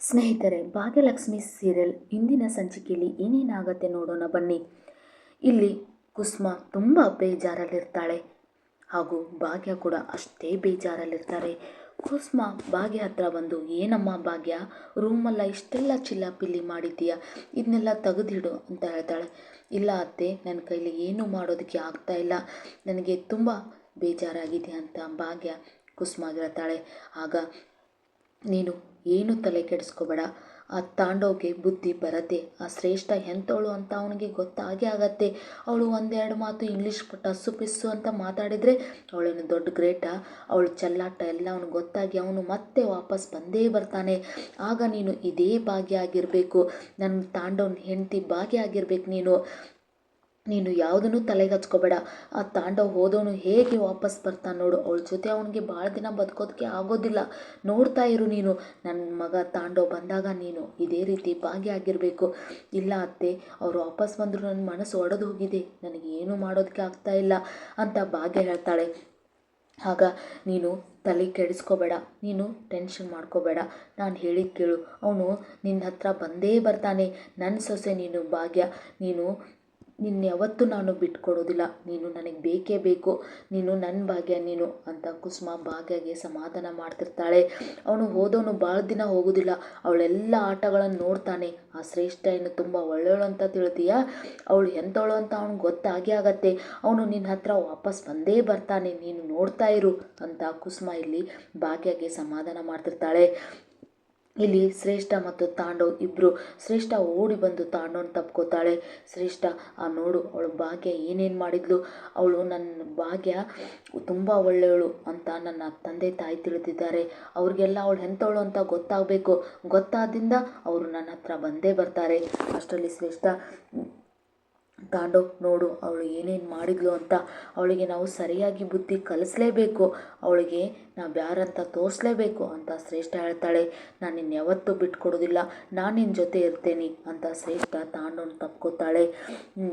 ಸ್ನೇಹಿತರೆ, ಭಾಗ್ಯಲಕ್ಷ್ಮಿ ಸೀರಿಯಲ್ ಇಂದಿನ ಸಂಚಿಕೆಯಲ್ಲಿ ಏನೇನಾಗತ್ತೆ ನೋಡೋಣ ಬನ್ನಿ. ಇಲ್ಲಿ ಕುಸುಮ ತುಂಬ ಬೇಜಾರಲ್ಲಿರ್ತಾಳೆ ಹಾಗೂ ಭಾಗ್ಯ ಕೂಡ ಅಷ್ಟೇ ಬೇಜಾರಲ್ಲಿರ್ತಾರೆ. ಕುಸುಮ ಭಾಗ್ಯ ಹತ್ರ ಬಂದು, ಏನಮ್ಮ ಭಾಗ್ಯ, ರೂಮಲ್ಲ ಇಷ್ಟೆಲ್ಲ ಚಿಲ್ಲಾಪಿಲ್ಲಿ ಮಾಡಿದ್ದೀಯಾ? ಇದನ್ನೆಲ್ಲ ತೆಗೆದಿಡು, ಅಂತ ಹೇಳ್ತಾಳೆ. ಇಲ್ಲ ಅತ್ತೆ ನನ್ನ ಕೈಲಿ ಏನೂ ಮಾಡೋದಕ್ಕೆ ಆಗ್ತಾ ಇಲ್ಲ. ನನಗೆ ತುಂಬ ಬೇಜಾರಾಗಿದೆ, ಅಂತ ಭಾಗ್ಯ ಕುಸ್ಮಾಗಿರ್ತಾಳೆ ಆಗ ನೀನು ಏನು ತಲೆ ಕೆಡಿಸ್ಕೋಬೇಡ. ಆ ತಾಂಡವ್ಗೆ ಬುದ್ಧಿ ಬರತ್ತೆ. ಆ ಶ್ರೇಷ್ಠ ಎಂಥವಳು ಅಂತ ಅವನಿಗೆ ಗೊತ್ತಾಗೇ ಆಗತ್ತೆ. ಅವಳು ಒಂದೆರಡು ಮಾತು ಇಂಗ್ಲೀಷ್ ಟಸ್ಸು ಪಿಸ್ಸು ಅಂತ ಮಾತಾಡಿದರೆ ಅವಳೇನು ದೊಡ್ಡ ಗ್ರೇಟಾ? ಅವಳು ಚೆಲ್ಲಾಟ ಎಲ್ಲ ಅವನಿಗೆ ಗೊತ್ತಾಗಿ ಅವನು ಮತ್ತೆ ವಾಪಸ್ ಬಂದೇ ಬರ್ತಾನೆ. ಆಗ ನೀನು ಇದೇ ಭಾಗ್ಯ ಆಗಿರಬೇಕು. ನನ್ನ ತಾಂಡವ್ನ ಹೆಂಡತಿ ಭಾಗ್ಯ ಆಗಿರ್ಬೇಕು ನೀನು. ನೀನು ಯಾವುದನ್ನು ತಲೆಗೆ ಹಚ್ಕೋಬೇಡ ಆ ತಾಂಡೋ ಹೋದವನು ಹೇಗೆ ವಾಪಸ್ ಬರ್ತಾನೆ ನೋಡು. ಅವಳ ಜೊತೆ ಅವನಿಗೆ ಭಾಳ ದಿನ ಬದುಕೋದಕ್ಕೆ ಆಗೋದಿಲ್ಲ. ನೋಡ್ತಾ ಇರು ನೀನು. ನನ್ನ ಮಗ ತಾಂಡೋ ಬಂದಾಗ ನೀನು ಇದೇ ರೀತಿ ಭಾಗ್ಯ ಆಗಿರಬೇಕು. ಇಲ್ಲ ಅತ್ತೆ, ಅವರು ವಾಪಸ್ ಬಂದರು ನನ್ನ ಮನಸ್ಸು ಒಡೆದು ಹೋಗಿದೆ. ನನಗೆ ಏನೂ ಮಾಡೋದಕ್ಕೆ ಆಗ್ತಾ ಇಲ್ಲ ಅಂತ ಭಾಗ್ಯ ಹೇಳ್ತಾಳೆ. ಆಗ ನೀನು ತಲೆ ಕೆಡಿಸ್ಕೋಬೇಡ. ನೀನು ಟೆನ್ಷನ್ ಮಾಡ್ಕೋಬೇಡ. ನಾನು ಹೇಳಿದ ಕೇಳು. ಅವನು ನಿನ್ನ ಹತ್ರ ಬಂದೇ ಬರ್ತಾನೆ. ನನ್ನ ಸೊಸೆ ನೀನು ಭಾಗ್ಯ. ನೀನು ನಿನ್ನ ಯಾವತ್ತೂ ನಾನು ಬಿಟ್ಕೊಡೋದಿಲ್ಲ. ನೀನು ನನಗೆ ಬೇಕೇ ಬೇಕು. ನೀನು ನನ್ನ ಭಾಗ್ಯ ನೀನು ಅಂತ ಕುಸುಮ ಭಾಗ್ಯಗೆ ಸಮಾಧಾನ ಮಾಡ್ತಿರ್ತಾಳೆ. ಅವನು ಹೋದವನು ಭಾಳ ದಿನ ಹೋಗೋದಿಲ್ಲ. ಅವಳೆಲ್ಲ ಆಟಗಳನ್ನು ನೋಡ್ತಾನೆ. ಆ ಶ್ರೇಷ್ಠ ಏನು ತುಂಬ ಒಳ್ಳೆಯವಳು ಅಂತ ತಿಳಿದೀಯಾ ಅವಳು ಎಂಥವಳು ಅಂತ ಅವ್ನಿಗೆ ಗೊತ್ತಾಗೇ ಆಗತ್ತೆ. ಅವನು ನಿನ್ನ ಹತ್ರ ವಾಪಸ್ ಬಂದೇ ಬರ್ತಾನೆ. ನೀನು ನೋಡ್ತಾ ಇರು ಅಂತ ಕುಸುಮ ಇಲ್ಲಿ ಭಾಗ್ಯಗೆ ಸಮಾಧಾನ ಮಾಡ್ತಿರ್ತಾಳೆ. ಇಲ್ಲಿ ಶ್ರೇಷ್ಠ ಮತ್ತು ತಾಂಡವ್ ಇಬ್ಬರು ಶ್ರೇಷ್ಠ ಓಡಿ ಬಂದು ತಾಂಡವನ್ನ ತಪ್ಕೋತಾಳೆ. ಶ್ರೇಷ್ಠ, ಆ ನೋಡು, ಅವಳು ಭಾಗ್ಯ ಏನೇನು ಮಾಡಿದ್ಲು? ಅವಳು ನನ್ನ ಭಾಗ್ಯ ತುಂಬ ಒಳ್ಳೆಯವಳು ಅಂತ ನನ್ನ ತಂದೆ ತಾಯಿ ತಿಳಿದಿದ್ದಾರೆ. ಅವ್ರಿಗೆಲ್ಲ ಅವಳು ಎಂಥವಳು ಅಂತ ಗೊತ್ತಾಗಬೇಕು. ಗೊತ್ತಾದಿಂದ ಅವರು ನನ್ನ ಹತ್ರ ಬಂದೇ ಬರ್ತಾರೆ. ಅಷ್ಟರಲ್ಲಿ ಶ್ರೇಷ್ಠ ತಾಂಡವ್ ನೋಡು ಅವಳು ಏನೇನು ಮಾಡಿದ್ಲು ಅಂತ. ಅವಳಿಗೆ ನಾವು ಸರಿಯಾಗಿ ಬುದ್ಧಿ ಕಲಿಸ್ಲೇಬೇಕು. ಅವಳಿಗೆ ನಾವು ಯಾರಂತ ತೋರಿಸ್ಲೇಬೇಕು ಅಂತ ಶ್ರೇಷ್ಠ ಹೇಳ್ತಾಳೆ. ನಾನು ನಿನ್ನ ಯಾವತ್ತೂ ಬಿಟ್ಕೊಡೋದಿಲ್ಲ. ನಾನು ನಿನ್ನ ಜೊತೆ ಇರ್ತೇನೆ ಅಂತ ಶ್ರೇಷ್ಠ ತಾಂಡೋನ ತಪ್ಕೋತಾಳೆ.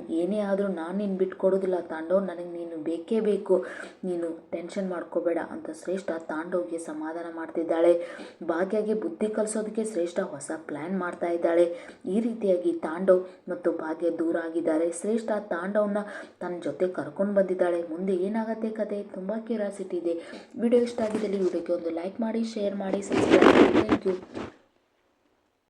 ಏನೇ ಆದರೂ ನಾನು ನಿನ್ನ ಬಿಟ್ಕೊಡೋದಿಲ್ಲ ತಾಂಡೋ ನನಗೆ ನೀನು ಬೇಕೇ ಬೇಕು. ನೀನು ಟೆನ್ಷನ್ ಮಾಡ್ಕೋಬೇಡ ಅಂತ ಶ್ರೇಷ್ಠ ತಾಂಡೋಗೆ ಸಮಾಧಾನ ಮಾಡ್ತಿದ್ದಾಳೆ. ಭಾಗ್ಯಗೆ ಬುದ್ಧಿ ಕಲಿಸೋದಕ್ಕೆ ಶ್ರೇಷ್ಠ ಹೊಸ ಪ್ಲ್ಯಾನ್ ಮಾಡ್ತಾ ಇದ್ದಾಳೆ. ಈ ರೀತಿಯಾಗಿ ತಾಂಡೋ ಮತ್ತು ಭಾಗ್ಯ ದೂರ ಆಗಿದ್ದಾರೆ. ಶ್ರೇಷ್ಠ ತಾಂಡವನ್ನ ತನ್ನ ಜೊತೆ ಕರ್ಕೊಂಡು ಬಂದಿದ್ದಾಳೆ. ಮುಂದೆ ಏನಾಗುತ್ತೆ ಕತೆ? ತುಂಬ ಕ್ಯೂರಿಯಾಸಿಟಿ ಇದೆ. ವಿಡಿಯೋ ಇಷ್ಟ ಆಗಿದ್ದಲ್ಲಿ ವಿಡಿಯೋಗೆ ಒಂದು ಲೈಕ್ ಮಾಡಿ, ಶೇರ್ ಮಾಡಿ, ಸಬ್ಸ್ಕ್ರೈಬ್ ಮಾಡಿ. Thank you.